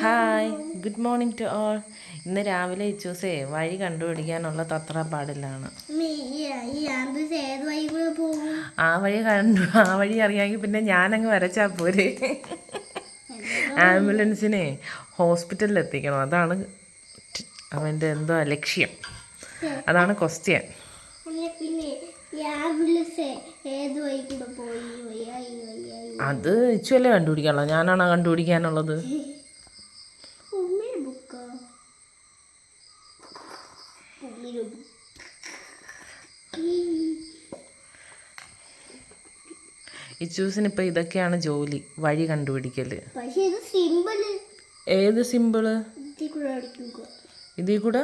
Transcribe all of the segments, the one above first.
Hi good morning to all ഇന്ന് രാവിലെ ഇച്ചൂസേ വഴി കണ്ടുപിടിക്കാനുള്ള തത്രപ്പാടിലാണ് ആ വഴി കണ്ടു ആ വഴി അറിയാമെങ്കിൽ പിന്നെ ഞാനങ്ങ് വരച്ചാൽ പോരെ. ആംബുലൻസിനെ ഹോസ്പിറ്റലിൽ എത്തിക്കണം അതാണ് അവന്റെ എന്തോ ലക്ഷ്യം. അതാണ് ക്വസ്റ്റ്യൻ. അത് ഇച്ചുവല്ലേ കണ്ടുപിടിക്കാനുള്ളത്? ഞാനാണോ കണ്ടുപിടിക്കാനുള്ളത്? ഇച്ചൂസിന് ഇപ്പൊ ഇതൊക്കെയാണ് ജോലി വഴി കണ്ടുപിടിക്കൽ ഇത് ഏത് സിമ്പിൾ? ഇതിൽ കൂടെ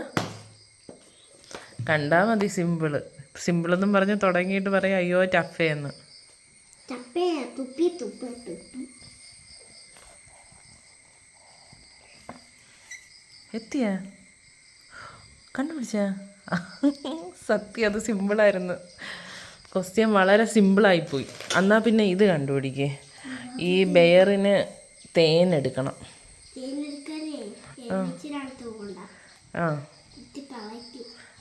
കണ്ടാ മതി സിമ്പിൾ. സിമ്പിളെന്നും പറഞ്ഞ് തുടങ്ങിയിട്ട് പറയാം അയ്യോ ടഫേന്ന്. എത്തിയ? കണ്ടുപിടിച്ച? സത്യം അത് സിമ്പിളായിരുന്നു. ക്വസ്റ്റ്യൻ വളരെ സിമ്പിളായിപ്പോയി. എന്നാൽ പിന്നെ ഇത് കണ്ടുപിടിക്കേ. ഈ ബെയറിന് തേൻ എടുക്കണം ആ.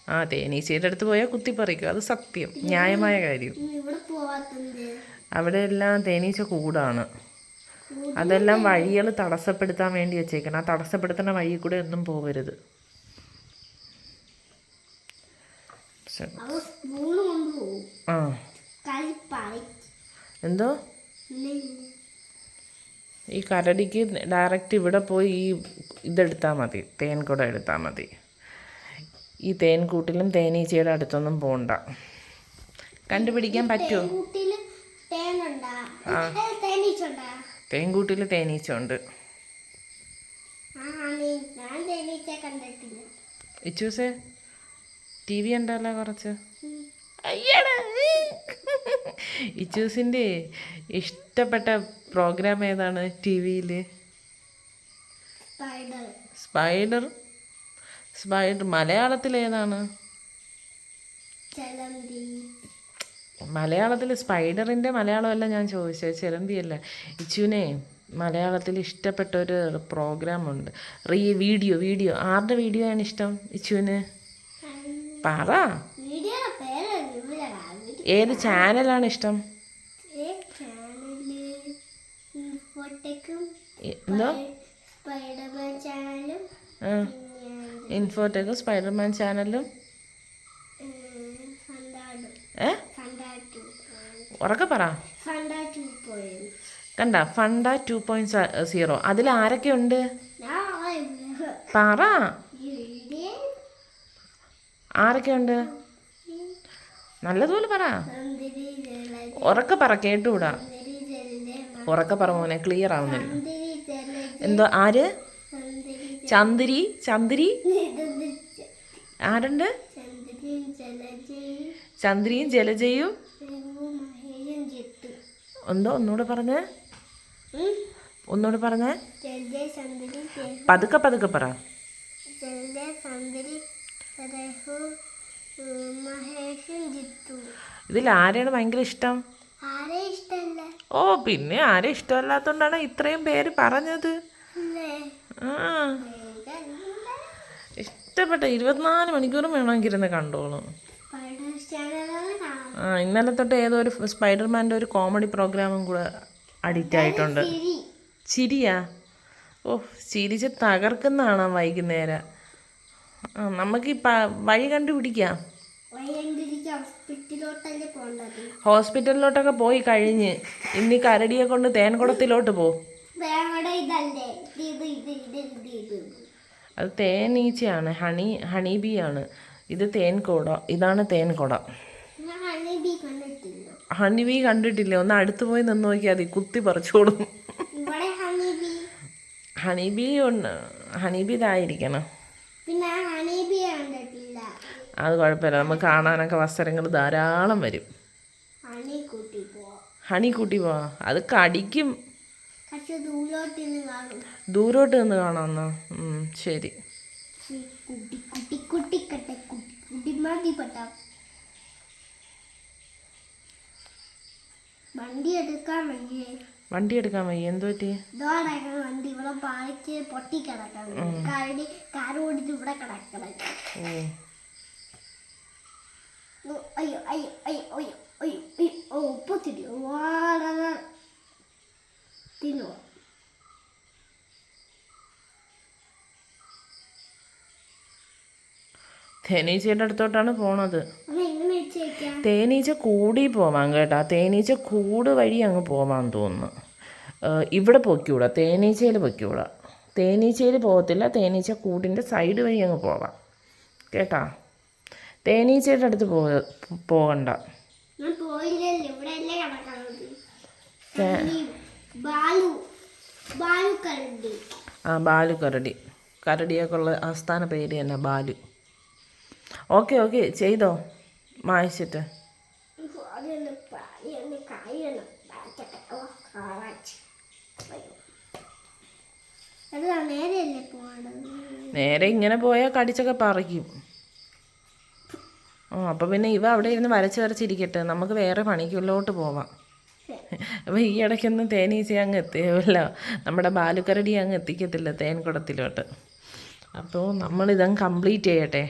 ആ തേനീച്ചയുടെ അടുത്ത് പോയാൽ കുത്തിപ്പറിക്കും. അത് സത്യം ന്യായമായ കാര്യം. അവിടെ എല്ലാം തേനീച്ച കൂടാണ്. അതെല്ലാം വഴികൾ തടസ്സപ്പെടുത്താൻ വേണ്ടി വെച്ചേക്കണം. ആ തടസ്സപ്പെടുത്തുന്ന വഴിയിൽ കൂടെ ഒന്നും പോകരുത്. ആ. എന്തോ? ഈ കരടിക്ക് ഡയറക്റ്റ് ഇവിടെ പോയി ഈ ഇതെടുത്താൽ മതി. തേൻ കൂടെ എടുത്താൽ മതി. ഈ തേൻകൂട്ടിലും തേനീച്ചയുടെ അടുത്തൊന്നും പോണ്ട. കണ്ടുപിടിക്കാൻ പറ്റുമോ തേനീച്ചുണ്ടാ തേൻകൂട്ടിൽ തേനീച്ച ഉണ്ട് ആ ഇച്ചൂസേ? ടി വി ഉണ്ടല്ലോ കുറച്ച്? ഇച്ചൂസിന്റെ ഇഷ്ടപ്പെട്ട പ്രോഗ്രാം ഏതാണ് ടി വിയിൽ സ്പൈഡർ. സ്പൈഡർ? മലയാളത്തിൽ ഏതാണ്? മലയാളത്തിൽ സ്പൈഡറിന്റെ മലയാളമല്ല ഞാൻ ചോദിച്ചത് ചിലന്തിയല്ല. ഇച്ചുവിനെ മലയാളത്തിൽ ഇഷ്ടപ്പെട്ട ഒരു പ്രോഗ്രാമുണ്ട്. റീ വീഡിയോ വീഡിയോ. ആരുടെ വീഡിയോ ആണ് ഇഷ്ടം ഇച്ചുവിന്? പറ. ഏത് ചാനലാണ് ഇഷ്ടം? എന്തോ? ഇൻഫോടെക്കും സ്പൈഡർമാൻ ചാനലും. ഏ ഉറക്കെ പറ. കണ്ട ഫണ്ട ടു പോയിന്റ് സീറോ. അതിൽ ആരൊക്കെ ഉണ്ട്? പറ. ആരൊക്കെ ഉണ്ട് നല്ലതുപോലെ പറ. ഉറക്ക പറ കേട്ടുകൂടാ ഉറക്ക പറ മോനെ ക്ലിയർ ആവുന്നില്ല. എന്തോ ആര്? ചന്ദിരി ചന്ദിരി? ആരുണ്ട്? ചന്ദ്രിയും ജലജയും? എന്തോ ഒന്നുകൂടെ പറഞ്ഞേ. ഒന്നുകൂടെ പറഞ്ഞേ. പതുക്കെ പതുക്കെ പറ. ഇതിൽ ആരെയാണ് ഭയങ്കര ഇഷ്ടം? ഓ പിന്നെ ആരെ ഇഷ്ടമല്ലാത്തോണ്ടാണ് ഇത്രയും പേര് പറഞ്ഞത്. ആ. ഇഷ്ടപ്പെട്ട ഇരുപത്തിനാല് മണിക്കൂറും വേണമെങ്കിൽ ഇരുന്ന് കണ്ടോളൂ ആ ഇന്നലെ തൊട്ട് ഏതോ ഒരു സ്പൈഡർമാന്റെ ഒരു കോമഡി പ്രോഗ്രാമും കൂടെ അഡിക്റ്റ് ആയിട്ടുണ്ട്. ചിരി. ചിരിയാ? ഓ ചിരിച്ച് തകർക്കുന്നതാണ് വൈകുന്നേരം. നമുക്ക് ഈ വഴി കണ്ടുപിടിക്കാം. ഹോസ്പിറ്റലിലോട്ടൊക്കെ പോയി കഴിഞ്ഞ് ഇനി കരടിയെ കൊണ്ട് തേൻകുടത്തിലോട്ട് പോ. അത് തേനീച്ചയാണ് ഹണി ഹണി ബീ ആണ്. ഇത് തേൻകുട ഇതാണ് തേൻകുട ഞാൻ ഹണിബി കണ്ടിട്ടില്ല. ഹണി ബീ കണ്ടിട്ടില്ലേ? ഒന്ന് അടുത്ത് പോയി നിന്ന് നോക്കിയാൽ മതി. കുത്തി പറിച്ചോളും. Honey bee? ഉണ്ട് ഹണി ബീ ഇതായിരിക്കണം. പിന്നെ കണ്ടിട്ടില്ല. അത് കുഴപ്പമില്ല. നമുക്ക് കാണാനൊക്കെ വസ്ത്രങ്ങൾ ധാരാളം വരും. ഹണി കൂട്ടി പോവാം. ഹണി കൂട്ടി പോവാ. അത് കടിക്കും. പക്ഷെ ദൂരോട്ട് നിന്ന് കാണും. ദൂരോട്ട് നിന്ന് കാണാമെന്നാ? ശരി. ഈ കുട്ടി കുട്ടി കുട്ടിക്കട്ടെ കുട്ടി കുട്ടി മതി പെട്ട വണ്ടി എടുക്കാൻ വയ്യേ വണ്ടി എടുക്കാൻ വയ്യ. എന്തു പറ്റി? വണ്ടി. ഇവിടെ പാലിച്ച് പൊട്ടി കിടക്കണം കരടി കാറ് ഓടിച്ച് ഇവിടെ കിടക്കണം ഓ. ഓ, അയ്യോ അയ്യോ അയ്യോ അയ്യോ അയ്യോ അയ്യോ. ഓ ഉപ്പ് തിരി വളരെ തിന്നുവോ തേനീച്ചയുടെ അടുത്തോട്ടാണ് പോണത്. തേനീച്ച കൂടി പോവാൻ കേട്ടോ. തേനീച്ച കൂട് വഴി അങ്ങ് പോവാൻ തോന്നുന്നു. ഇവിടെ പൊയ്ക്കൂടാ. തേനീച്ചയിൽ പൊയ്ക്കൂടാ. തേനീച്ചയിൽ പോകത്തില്ല. തേനീച്ച കൂടിന്റെ സൈഡ് വഴി അങ്ങ് പോവാം. കേട്ടാ? തേനീച്ചയുടെ അടുത്ത് പോ പോകണ്ട. ആ ബാലു കരടി. കരടിയൊക്കെ ഉള്ള ആസ്ഥാന പേര് തന്നെ ബാലു. Okay okay. ചെയ്തോ? മായച്ചിട്ട്. നേരെ ഇങ്ങനെ പോയാൽ കടിച്ചൊക്കെ പറിക്കും. ഓ അപ്പോൾ പിന്നെ ഇവ അവിടെ ഇരുന്ന് വരച്ച് വരച്ചിരിക്കട്ടെ. നമുക്ക് വേറെ പണിക്കുള്ളോട്ട് പോവാം. അപ്പോൾ ഈ ഇടയ്ക്കൊന്നും തേനീച്ച അങ്ങ് എത്തിയല്ല നമ്മുടെ ബാലുക്കരടി അങ്ങ് എത്തിക്കത്തില്ല തേൻകുടത്തിലോട്ട് അപ്പോൾ നമ്മളിതങ്ങ് കംപ്ലീറ്റ് ചെയ്യട്ടെ.